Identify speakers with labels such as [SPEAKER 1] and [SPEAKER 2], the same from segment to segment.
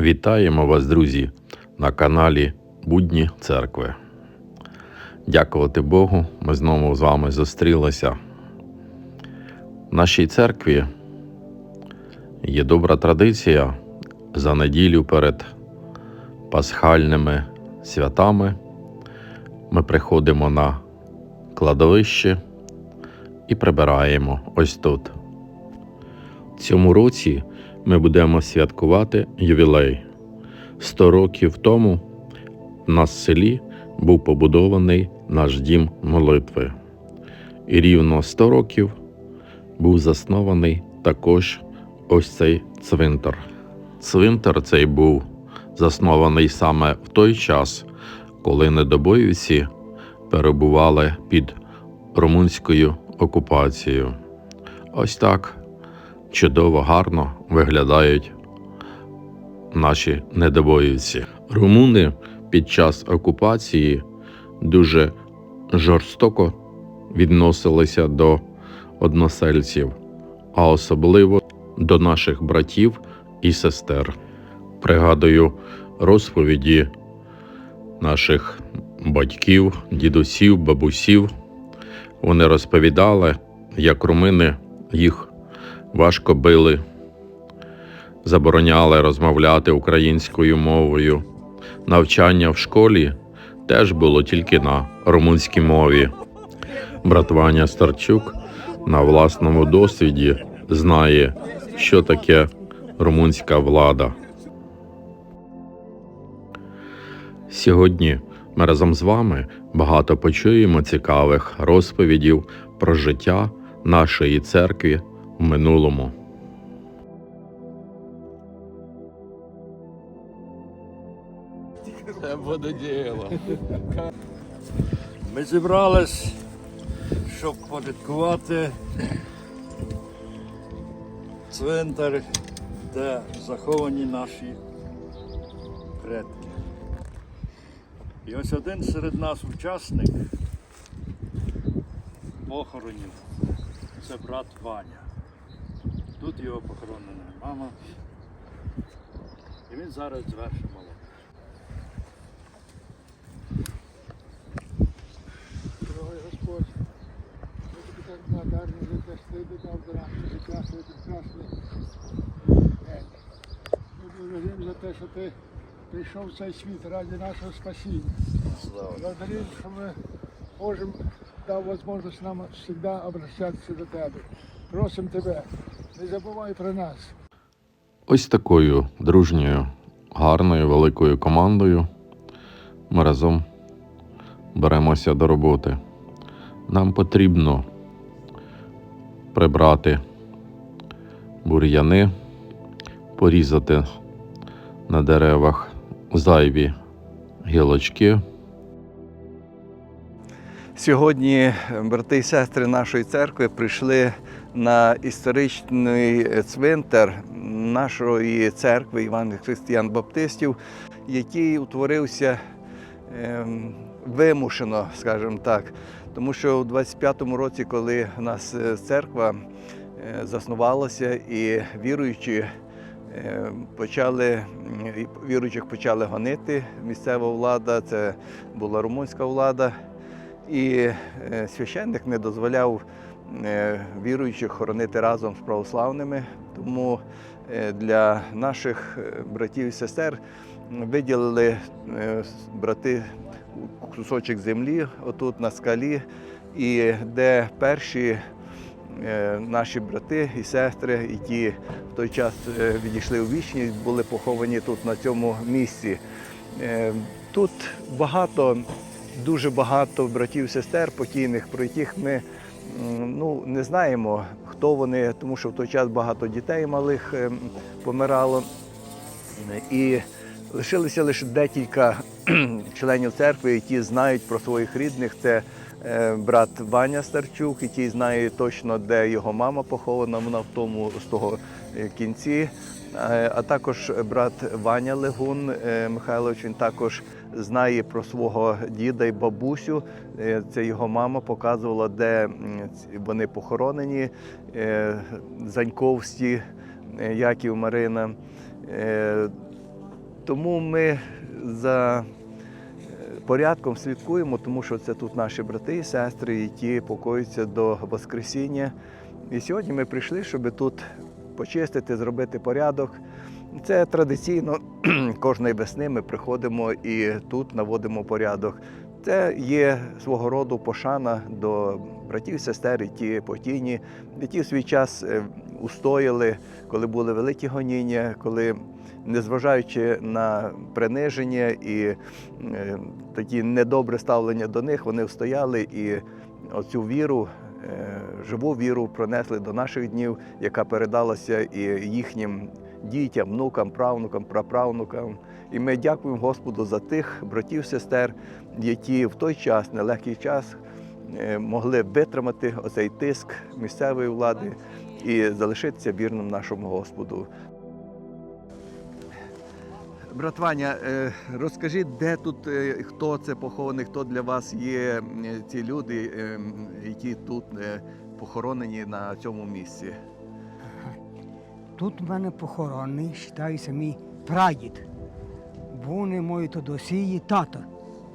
[SPEAKER 1] Вітаємо вас, друзі, на каналі Будні Церкви. Дякувати Богу, ми знову з вами зустрілися. В нашій церкві є добра традиція за неділю перед пасхальними святами. Ми приходимо на кладовище і прибираємо ось тут. Цьому році ми будемо святкувати ювілей. 100 років тому в нас в селі був побудований наш дім молитви. І рівно 100 років був заснований також ось цей цвинтар. Цвинтар цей був заснований саме в той час, коли недобоївці перебували під румунською окупацією. Ось так чудово гарно виглядають наші недобоївці. Румуни під час окупації дуже жорстоко відносилися до односельців, а особливо до наших братів і сестер. Пригадую розповіді наших батьків, дідусів, бабусів. Вони розповідали, як румини їх важко били, забороняли розмовляти українською мовою. Навчання в школі теж було тільки на румунській мові. Брат Ваня Старчук на власному досвіді знає, що таке румунська влада. Сьогодні ми разом з вами багато почуємо цікавих розповідів про життя нашої церкви минулому.
[SPEAKER 2] Це буде діло.
[SPEAKER 3] Ми зібрались, щоб порядкувати цвинтар, де заховані наші предки. І ось один серед нас учасник похоронів. Це брат Ваня. Тут його похоронена мама. І він зараз звершив молитву.
[SPEAKER 4] Дорогой Господь, ми тобі так благодарні за те, що ти додав до нашого життя свій прекрасний день. Ми благодаримо за те, що ти прийшов в цей світ ради нашого спасіння. Благодарим, що ми можемо дав можливість нам завжди обращатися до тебе. Просимо тебе, не забувай про нас.
[SPEAKER 1] Ось такою дружньою, гарною великою командою ми разом беремося до роботи. Нам потрібно прибрати бур'яни, порізати на деревах зайві гілочки.
[SPEAKER 2] Сьогодні брати і сестри нашої церкви прийшли на історичний цвинтар нашої церкви Іван Християн Баптистів, який утворився ем, вимушено, скажімо так. Тому що у 25-му році, коли у нас е, церква е, заснувалася і віруючі е, почали, віруючих почали гонити, місцева влада, це була румунська влада. І е, священник не дозволяв е, віруючих хоронити разом з православними. Тому е, для наших братів і сестер виділили брати кусочок землі отут на скалі, і де перші наші брати і сестри, які в той час відійшли у вічність, були поховані тут на цьому місці. Тут багато, дуже багато братів і сестер покійних, про яких ми ну, не знаємо, хто вони, тому що в той час багато дітей малих ем, помирало. І лишилися лише декілька членів церкви, які знають про своїх рідних. Це е, брат Ваня Старчук, який знає точно, де його мама похована, вона в тому з того е, кінці. Е, А також брат Ваня Легун Михайлович, він також знає про свого діда і бабусю. Е, Це його мама показувала, де вони похоронені. Е, Заньковські, е, Яків Марина. Тому ми за порядком слідкуємо, тому що це тут наші брати і сестри, які покоються до Воскресіння. І сьогодні ми прийшли, щоб тут почистити, зробити порядок. Це традиційно кожної весни ми приходимо і тут наводимо порядок. Це є свого роду пошана до братів і сестер, які покійні, які в свій час е, устояли, коли були великі гоніння, коли, незважаючи на приниження і е, такі недобре ставлення до них, вони встояли і оцю віру, е, живу віру пронесли до наших днів, яка передалася і їхнім дітям, внукам, правнукам, праправнукам. І ми дякуємо Господу за тих братів, сестер, які в той час, нелегкий час, е, могли витримати оцей тиск місцевої влади і залишитися вірним нашому Господу. Брат Ваня, е, розкажіть, де тут, е, хто це похований, хто для вас є ці люди, е, які тут похоронені на цьому місці?
[SPEAKER 5] Тут в мене похоронений, вважається мій прадід. Вони мої Тодосії, тато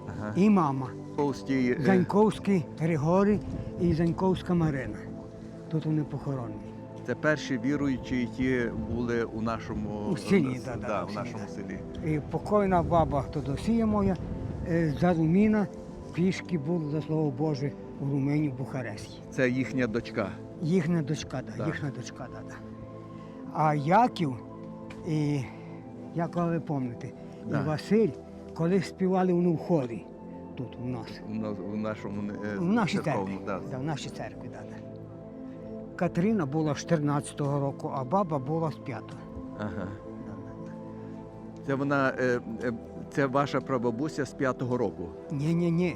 [SPEAKER 2] Ага.
[SPEAKER 5] і мама.
[SPEAKER 2] Повстій, е,
[SPEAKER 5] Заньковський Григорій і Заньковська Марина. Тут вони похоронені.
[SPEAKER 2] Це перші віруючі, які були у нашому
[SPEAKER 5] У селі, да, да,
[SPEAKER 2] да,
[SPEAKER 5] у
[SPEAKER 2] в нашому селі.
[SPEAKER 5] І покойна баба Тодосія моя е, з Руміна пішки була, за слово Боже, у Румені в Бухаресті.
[SPEAKER 2] Це їхня дочка.
[SPEAKER 5] Їхня дочка, да,
[SPEAKER 2] Так.
[SPEAKER 5] їхня дочка, да, да. А Яків і Якова ви пам'ятаєте,
[SPEAKER 2] Да.
[SPEAKER 5] і Василь, коли співали вони в хорі тут у нас.
[SPEAKER 2] У нас- у нашому е,
[SPEAKER 5] В нашій
[SPEAKER 2] церковному,
[SPEAKER 5] церкві.
[SPEAKER 2] да.
[SPEAKER 5] Да, в нашій церкві, да, да. Катерина була з 14-го року, а баба була з 5-го.
[SPEAKER 2] Ага.
[SPEAKER 5] Да, да, да.
[SPEAKER 2] Це вона, е, е, це ваша прабабуся з п'ятого року.
[SPEAKER 5] Ні, ні, ні.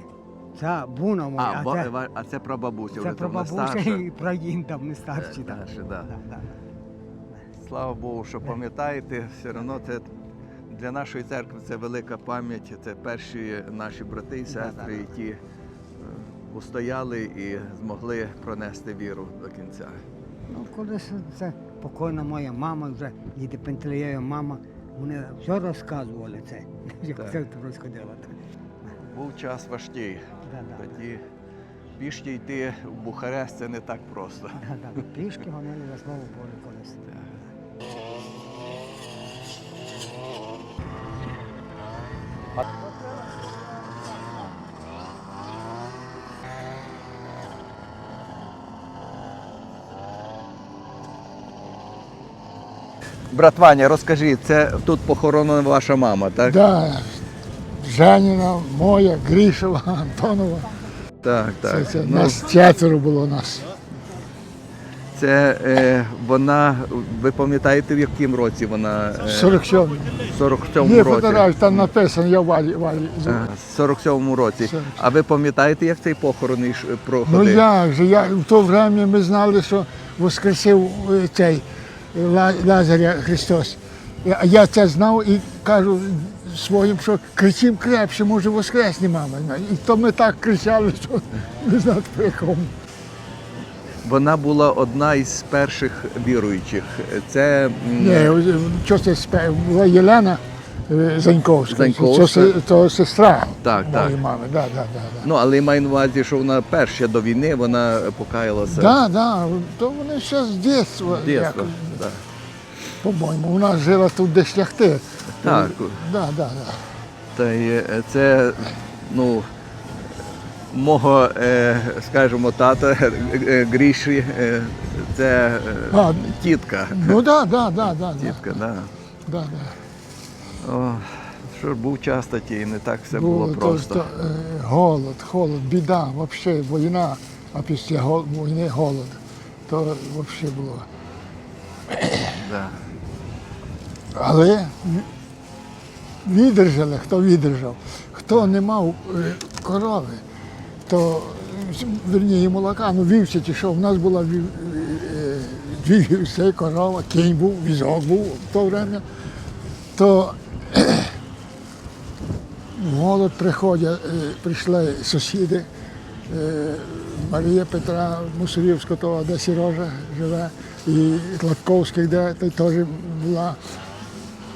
[SPEAKER 5] Це буна моя,
[SPEAKER 2] А,
[SPEAKER 5] а,
[SPEAKER 2] ба-
[SPEAKER 5] це,
[SPEAKER 2] ва- а це прабабуся.
[SPEAKER 5] це
[SPEAKER 2] вже
[SPEAKER 5] про
[SPEAKER 2] вона
[SPEAKER 5] бабуся
[SPEAKER 2] старша.
[SPEAKER 5] і про їм там не старші.
[SPEAKER 2] Е,
[SPEAKER 5] Да.
[SPEAKER 2] старші, да.
[SPEAKER 5] Да, да.
[SPEAKER 2] Слава Богу, що пам'ятаєте, все одно це для нашої церкви це велика пам'ять. Це перші наші брати і сестри, які е, устояли і змогли пронести віру до кінця.
[SPEAKER 5] Ну, колись це покойна моя мама, вже діти Пентелеєва мама, вони все розказували це, як це розходило.
[SPEAKER 2] Був час важкий.
[SPEAKER 5] Да, да, да.
[SPEAKER 2] Тоді пішки йти в Бухарест це не так просто.
[SPEAKER 5] Да, да. Пішки гонили за слово Боже колись.
[SPEAKER 2] Брат Ваня, розкажи, це тут похоронена ваша мама, так?
[SPEAKER 4] Да, Женіна, моя, Грішева, Антонова.
[SPEAKER 2] Так, так.
[SPEAKER 4] Це, це,
[SPEAKER 2] Ну,
[SPEAKER 4] нас четверо було нас.
[SPEAKER 2] це е, вона, ви пам'ятаєте, в якому році вона? Е,
[SPEAKER 4] 47.
[SPEAKER 2] В 47-му
[SPEAKER 4] Є
[SPEAKER 2] році.
[SPEAKER 4] фотографія, там написано, я валі, валі.
[SPEAKER 2] Ага, в 47-му році.
[SPEAKER 4] 47.
[SPEAKER 2] А ви пам'ятаєте, як цей похорон йш-
[SPEAKER 4] Ну як же, я, в то время ми знали, що воскресив е, цей е, Ла- Лазаря Христос. А я це знав і кажу своїм, що кричим крепше, може воскресне, мама. І то ми так кричали, що не знаю по якому.
[SPEAKER 2] Вона була одна із перших віруючих. Це
[SPEAKER 4] Ні, що це була Єлена е, Заньковська.
[SPEAKER 2] Заньковська.
[SPEAKER 4] Це, то сестра
[SPEAKER 2] Так,
[SPEAKER 4] моєї
[SPEAKER 2] так.
[SPEAKER 4] мами. Да, да, да, да.
[SPEAKER 2] ну, але я маю на увазі, що вона перша до війни вона покаялася
[SPEAKER 4] Да, да, то вони ще з дитинства,
[SPEAKER 2] дитинства. Да.
[SPEAKER 4] по-моєму. Нас жила тут де шляхти.
[SPEAKER 2] Так.
[SPEAKER 4] Да, да, да.
[SPEAKER 2] Та й е, це, ну, мого, е, скажімо, тата е, е, Гріші, це
[SPEAKER 4] А,
[SPEAKER 2] тітка.
[SPEAKER 4] Ну да, да, да, да,
[SPEAKER 2] Тітка, да.
[SPEAKER 4] да, да.
[SPEAKER 2] О, що ж був час такий, не так все
[SPEAKER 4] Було
[SPEAKER 2] було просто.
[SPEAKER 4] то, е, голод, холод, біда, взагалі війна, а після війни голод. То взагалі було.
[SPEAKER 2] Да.
[SPEAKER 4] Але відержали, хто відержав. Хто не мав корови, то е, верніше молока, ну вівці ті, що в нас була е, дві вівці, корова, кінь був, візок був в то время, то в голод приходять, е, прийшли сусіди. е, Марія Петра Мусорівська, то де Сірожа живе, і Латковський, де теж була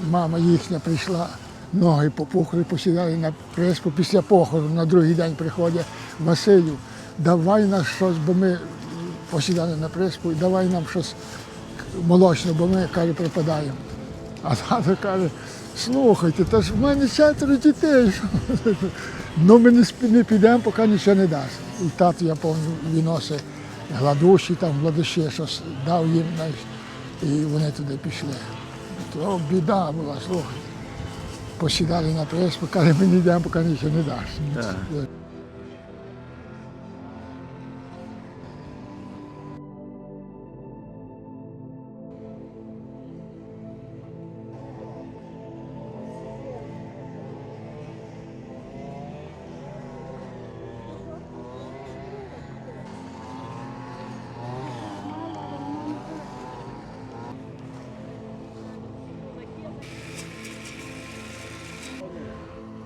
[SPEAKER 4] мама їхня прийшла. ноги попухли, посідали на приспу після похорону. На другий день приходить Василю, давай нам щось, бо ми посідали на приспу, давай нам щось молочне, бо ми каже, пропадаємо. А тато каже, слухайте, та ж в мене четверо дітей. Ну ми не, підемо, поки нічого не дасть. І тато, я пам'ятаю, виносить гладуші, там гладуші щось дав їм, знаєш, і вони туди пішли. То біда була, слухайте. Посідали на приспу, каже, ми не йдемо, поки нічого не дасть.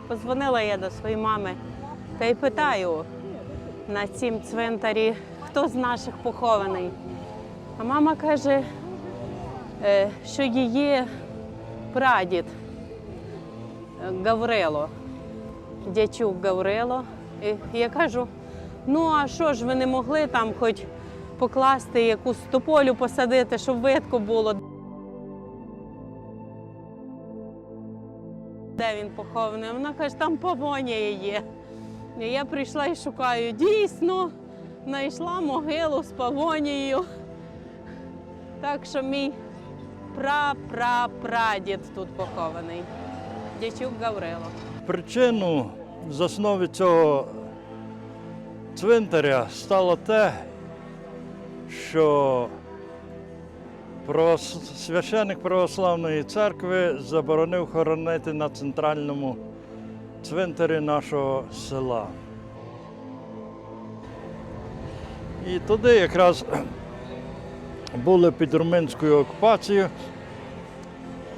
[SPEAKER 6] Позвонила я до своєї мами та й питаю на цім цвинтарі, хто з наших похований. А мама каже, е, що її прадід е, Гаврило, дячук Гаврило. І я кажу: ну а що ж ви не могли там хоч покласти якусь тополю посадити, щоб видко було. Де він похований. Вона каже, там павонія є. Я прийшла і шукаю. Дійсно, знайшла могилу з павонією. Так що мій пра-пра-прадід тут похований. Дячук Гаврило.
[SPEAKER 3] Причину заснови цього цвинтаря стало те, що священик православної церкви заборонив хоронити на центральному цвинтарі нашого села. І туди якраз були під румунською окупацією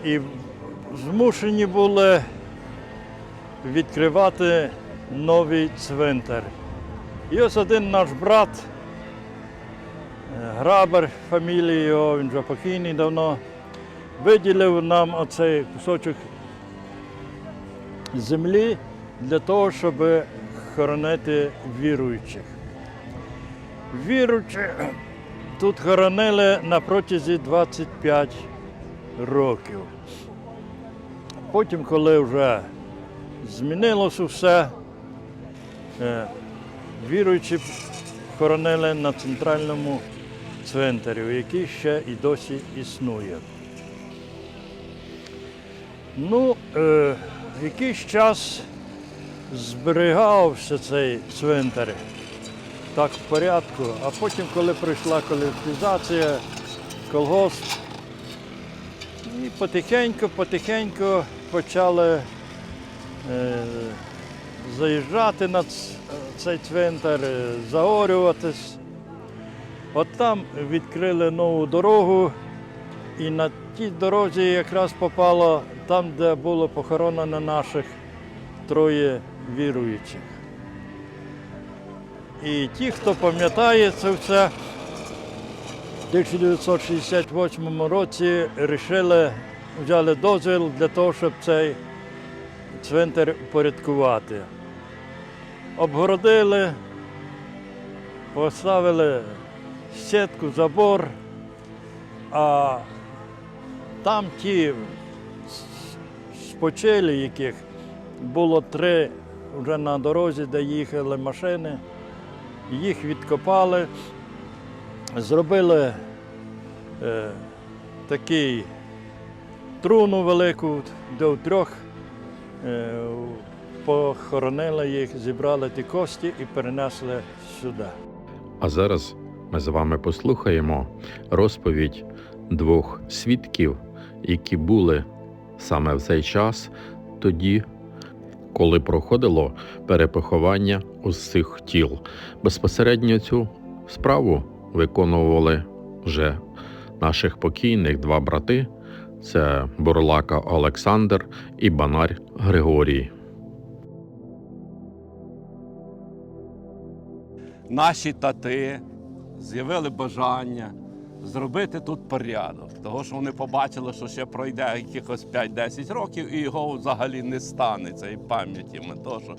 [SPEAKER 3] і змушені були відкривати новий цвинтар. І ось один наш брат, Грабер, фамілія його, він вже покійний давно, виділив нам оцей кусочок землі для того, щоб хоронити віруючих. Віруючи тут хоронили на протязі 25 років. Потім, коли вже змінилося все, е, віруючі хоронили на центральному цвинтарі, який ще і досі існує. Ну, е, якийсь час зберігався цей цвинтар так в порядку, а потім, коли прийшла колективізація, колгосп, і потихеньку, потихеньку почали е, заїжджати на цей цвинтар, е, заорюватись. От там відкрили нову дорогу, і на тій дорозі якраз попало там, де було похоронено наших троє віруючих. І ті, хто пам'ятає це все, в 1968 році вирішили, взяли дозвіл для того, щоб цей цвинтар упорядкувати. Обгородили, поставили сітку, забор, а там ті спочилі, яких було три вже на дорозі, де їхали машини, їх відкопали, зробили е, такий труну велику, у трьох е, похоронили їх, зібрали ті кості і перенесли сюди.
[SPEAKER 1] А зараз ми з вами послухаємо розповідь двох свідків, які були саме в цей час, тоді, коли проходило перепоховання усіх тіл. Безпосередньо цю справу виконували вже наших покійних два брати. Це Бурлака Олександр і Банарь Григорій.
[SPEAKER 7] наші тати з'явили бажання зробити тут порядок. Того, що вони побачили, що ще пройде якихось 5-10 років, і його взагалі не стане цієї пам'яті. Ми то, що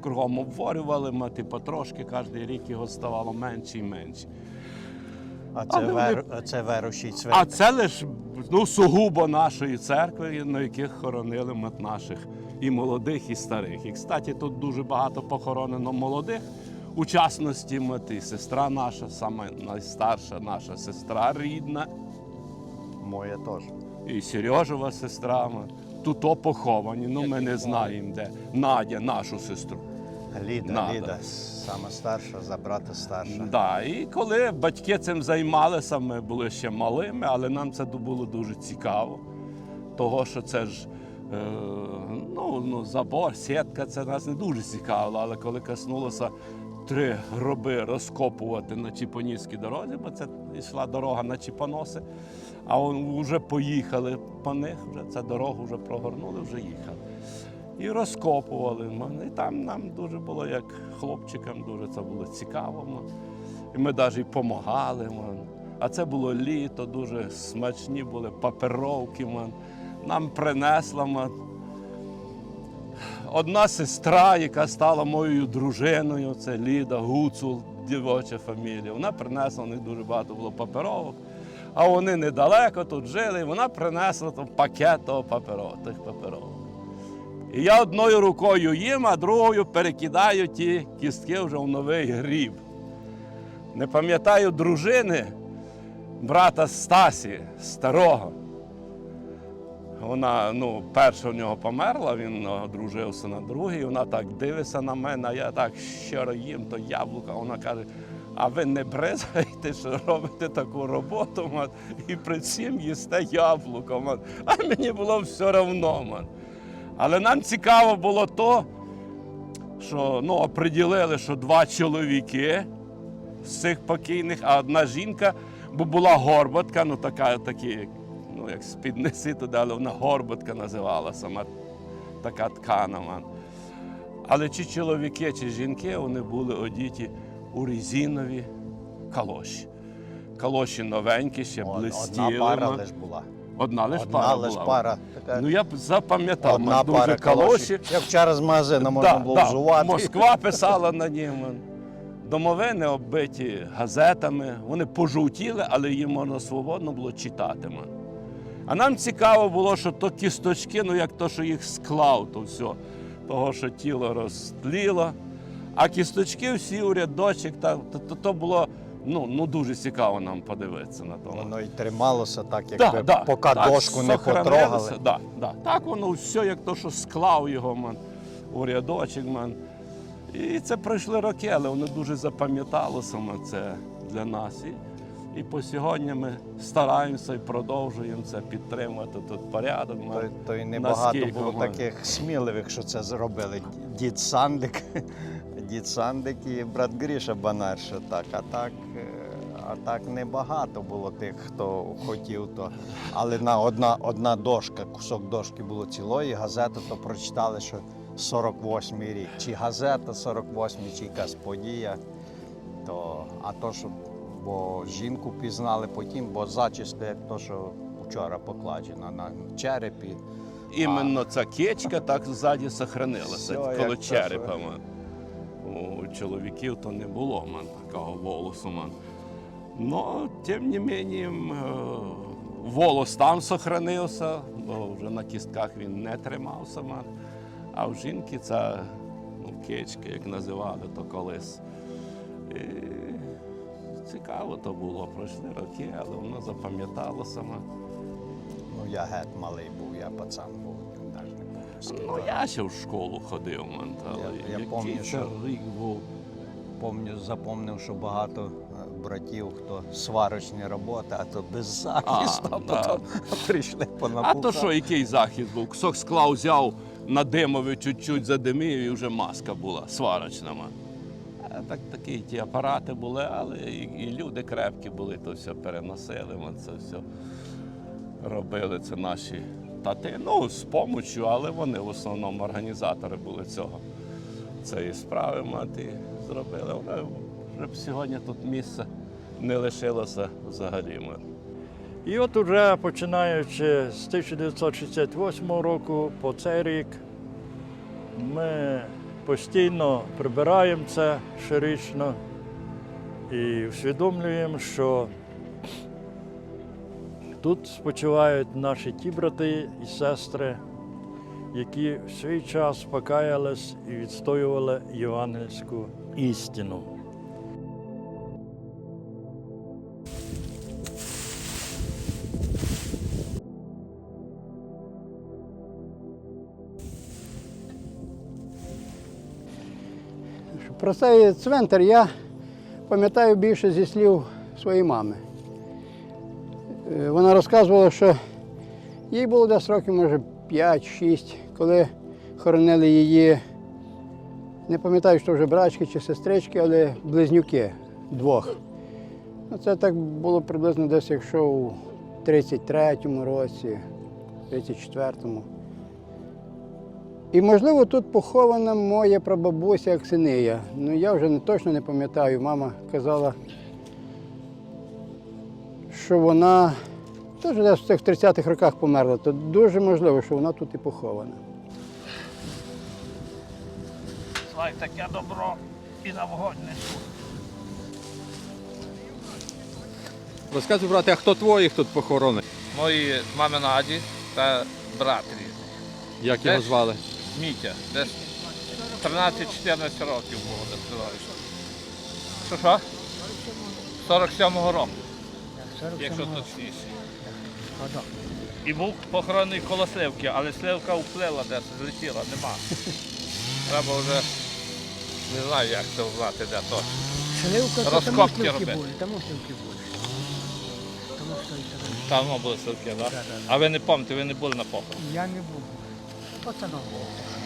[SPEAKER 7] кругом обворювали, ми типу, трошки кожен рік його ставало менше і менше.
[SPEAKER 8] А це,
[SPEAKER 7] Але вони-
[SPEAKER 8] вер... а це веруючий цвинтар.
[SPEAKER 7] А це лише ну, сугубо нашої церкви, на яких хоронили ми наших і молодих, і старих. І, кстати, тут дуже багато похоронено молодих. У частності мати сестра наша, саме найстарша наша сестра рідна,
[SPEAKER 8] Моє теж.
[SPEAKER 7] і Сережова сестра. Тут поховані, ну ми не знаємо де. Надя, нашу сестру.
[SPEAKER 8] Ліда,
[SPEAKER 7] Надо.
[SPEAKER 8] Ліда, сама старша, за брата старша.
[SPEAKER 7] Да, і коли батьки цим займалися, ми були ще малими, але нам це було дуже цікаво. Того, що це ж е, ну, ну, забор, сітка, це нас не дуже цікавило. Але коли коснулося три гроби розкопувати на Чіпонівській дорозі, бо це йшла дорога на Чіпоноси, а он вже поїхали по них, вже цю дорогу вже прогорнули, вже їхали. І розкопували. І там нам дуже було, як хлопчикам, дуже це було цікаво. І ми навіть допомагали. А це було літо, дуже смачні були паперовки. Нам принесла одна сестра, яка стала моєю дружиною, це Ліда Гуцул, дівоча фамілія. Вона принесла, них дуже багато було паперовок. А вони недалеко тут жили, і вона принесла то пакет того тих паперовок. І я одною рукою їм, а другою перекидаю ті кістки вже в новий гріб. Не пам'ятаю дружини брата Стасі, старого. Вона, ну, перша в нього померла, він одружився на другій, вона так дивиться на мене, а я так щиро їм то яблука. Вона каже, а ви не брезгаєте, що робите таку роботу, мат, і при цім їсте яблуко. Мат. А мені було все одно. Але нам цікаво було то, що ну, оприділили, що два чоловіки з цих покійних, а одна жінка, бо була горботка, ну така, такі, ну як спідниці туди, але вона горботка називалася, сама така ткана. Ман. Але чи чоловіки, чи жінки, вони були одіті у резинові калоші. Калоші новенькі, ще блистіли.
[SPEAKER 8] Одна пара лиш була.
[SPEAKER 7] Одна лиш
[SPEAKER 8] Одна
[SPEAKER 7] пара
[SPEAKER 8] лиш
[SPEAKER 7] була.
[SPEAKER 8] пара. Така,
[SPEAKER 7] Ну я б запам'ятав,
[SPEAKER 8] одна
[SPEAKER 7] дуже
[SPEAKER 8] пара
[SPEAKER 7] калоші.
[SPEAKER 8] калоші. Як вчора з магазину можна було
[SPEAKER 7] да,
[SPEAKER 8] взувати.
[SPEAKER 7] Москва писала на ньому. Домовини оббиті газетами, вони пожовтіли, але їм можна свободно було читати. А нам цікаво було, що то кісточки, ну як то, що їх склав, то все, того, що тіло розтліло. А кісточки всі у рядочок, та, то, то, то було ну, ну, дуже цікаво нам подивитися на то.
[SPEAKER 8] Воно і трималося так,
[SPEAKER 7] Да,
[SPEAKER 8] якби
[SPEAKER 7] да,
[SPEAKER 8] поки
[SPEAKER 7] так,
[SPEAKER 8] дошку не потрогали.
[SPEAKER 7] Да, да. Так воно все, як то, що склав його ман, у рядочок. Ман. І це пройшли роки, але воно дуже запам'яталося це для нас. І, і по сьогодні ми стараємося і продовжуємо це підтримувати тут порядок.
[SPEAKER 8] То, то й небагато було таких сміливих, що це зробили. Дід Сандик, дід Сандик і брат Гріша Банарша. Так, а так, е, а так небагато було тих, хто хотів то. Але на одна, одна дошка, кусок дошки було цілої, газету то прочитали, що 48-й рік. Чи газета 48-й, чи якась подія. То, а то, що бо жінку пізнали потім, бо зачісти, як то, що вчора покладено на черепі.
[SPEAKER 7] Іменно ця кечка так ззаді сохранилася, коло
[SPEAKER 8] як то,
[SPEAKER 7] черепа.
[SPEAKER 8] що-
[SPEAKER 7] У чоловіків то не було ман, такого волосу. Ман. Но, тим не менше, м, е, волос там сохранився, бо вже на кістках він не тримався. Ман. А в жінки ця ну, кечка, як називали то колись. І цікаво то було. Пройшли роки, але воно запам'яталося. Ман.
[SPEAKER 8] Ну, я геть малий був, я пацан був, навіть не пам'ятаю.
[SPEAKER 7] Ну, я ще в школу ходив, але
[SPEAKER 8] Я- я помню, що-
[SPEAKER 7] рік був.
[SPEAKER 8] Помню, запомнив, що багато е, братів, хто сварочні роботи, а то без захисту,
[SPEAKER 7] А, да.
[SPEAKER 8] потім прийшли по
[SPEAKER 7] А то що, який захист був? Кусок скла взяв, надимовий чуть-чуть задимив і вже маска була сварочна. Так, такі ті апарати були, але і, і люди крепкі були, то все переносили, ман, це все робили це наші тати. Ну, з помочю, але вони в основному організатори були цього. Цієї справи мати зробили. Вони вже б сьогодні тут місце не лишилося взагалі.
[SPEAKER 3] І от уже починаючи з 1968 року по цей рік, ми постійно прибираємо це щорічно і усвідомлюємо, що тут спочивають наші ті брати і сестри, які в свій час покаялись і відстоювали євангельську істину.
[SPEAKER 9] Про цей цвинтар я пам'ятаю більше зі слів своєї мами. Е, Вона розказувала, що їй було десь років, може, 5-6, коли хоронили її, не пам'ятаю, що вже брачки чи сестрички, але близнюки двох. Ну, Це так було приблизно десь, якщо у 33-му році, 34-му. І, можливо, тут похована моя прабабуся Аксинія. Ну, я вже не, точно не пам'ятаю. Мама казала, що вона теж десь в цих 30-х роках померла, то дуже можливо, що вона тут і похована.
[SPEAKER 3] Слай таке добро і на вогонь несу.
[SPEAKER 10] Розказуй, брате, а хто твоїх тут похоронений?
[SPEAKER 11] Мої мами Наді та брат рідний.
[SPEAKER 10] Як його звали?
[SPEAKER 11] Мітя. Десь 13-14 років було десь. Що що? 47-го року, якщо точніше. І був похоронений коло Сливки, але Сливка вплила десь, злетіла, нема. Треба вже, не знаю, як це знати, де то.
[SPEAKER 5] Сливка,
[SPEAKER 11] то Розкопки там сливки робити.
[SPEAKER 5] були, там сливки були.
[SPEAKER 11] Давно були Сливки, так? А ви не пам'ятаєте, ви не були на похороні?
[SPEAKER 5] я не був. Пацаном був.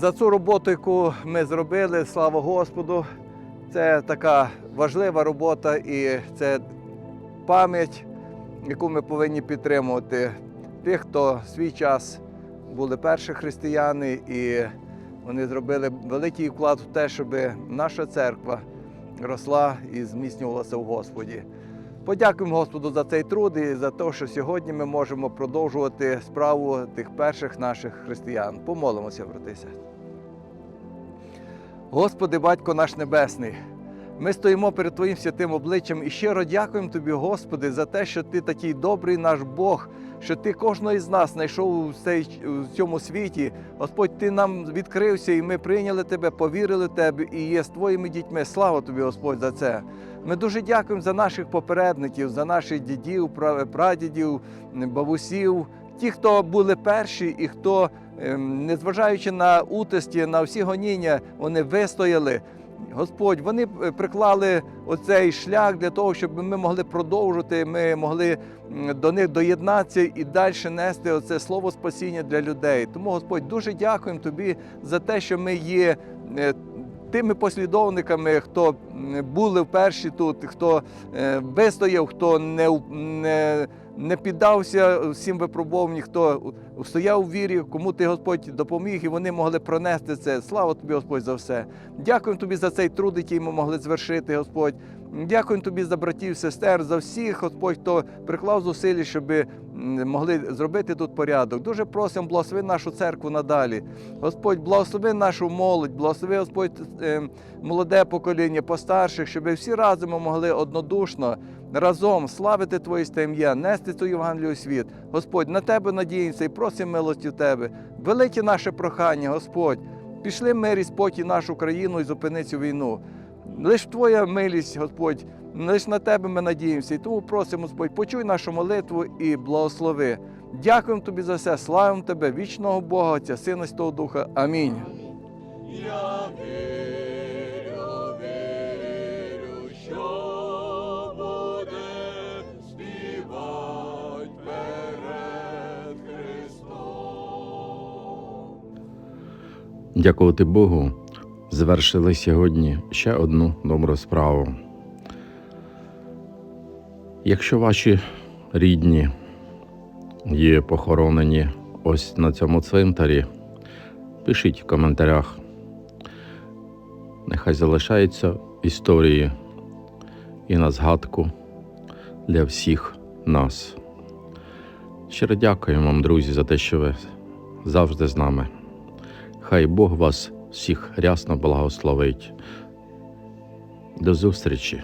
[SPEAKER 2] За цю роботу, яку ми зробили, слава Господу, це така важлива робота і це пам'ять, яку ми повинні підтримувати. Тих, хто в свій час були перші християни, і вони зробили великий вклад в те, щоб наша церква росла і зміцнювалася в Господі. Подякуємо Господу за цей труд і за те, що сьогодні ми можемо продовжувати справу тих перших наших християн. Помолимося, брати і сестри. Господи, Батько наш Небесний, ми стоїмо перед Твоїм святим обличчям і щиро дякуємо Тобі, Господи, за те, що Ти такий добрий наш Бог, що Ти кожного із нас знайшов у цьому світі. Господь, Ти нам відкрився, і ми прийняли Тебе, повірили Тебе і є з Твоїми дітьми. Слава Тобі, Господь, за це. Ми дуже дякуємо за наших попередників, за наших дідів, пра- прадідів, бабусів, ті, хто були перші і хто, ем, незважаючи на утисті, на всі гоніння, вони вистояли. Господь, вони е, приклали оцей шлях для того, щоб ми могли продовжити, ми могли до них доєднатися і далі нести оце слово спасіння для людей. Тому, Господь, дуже дякуємо Тобі за те, що ми є е, тими послідовниками, хто були вперші тут, хто е, вистояв, хто не, не, не піддався всім випробуванням, хто стояв у вірі, кому ти Господь допоміг, і вони могли пронести це. Слава тобі, Господь, за все. Дякуємо тобі за цей труд, який ми могли звершити, Господь. Дякуємо тобі за братів, сестер, за всіх, Господь, хто приклав зусилля, щоб могли зробити тут порядок. Дуже просимо, благослови нашу церкву надалі. Господь, благослови нашу молодь, благослови Господь е, молоде покоління, постарших, щоб всі разом могли однодушно разом славити Твоє ім'я, нести цю Євангелію у світ. Господь, на тебе надіємося і просимо милості в Тебе. Велике наше прохання, Господь. Пішли мир і спокій нашу країну і зупини цю війну. Лиш Твоя милість, Господь, лиш на Тебе ми надіємося. І тому просимо, Господь, почуй нашу молитву і благослови. Дякуємо Тобі за все, славимо Тебе, вічного Бога, Отця, Сина і Святого Духа. Амінь.
[SPEAKER 1] Дякувати Богу, звершили сьогодні ще одну добру справу. Якщо ваші рідні є похоронені ось на цьому цвинтарі, пишіть в коментарях. Нехай залишаються історії і на згадку для всіх нас. Щиро дякуємо вам, друзі, за те, що ви завжди з нами. Хай Бог вас всіх рясно благословить. До зустрічі!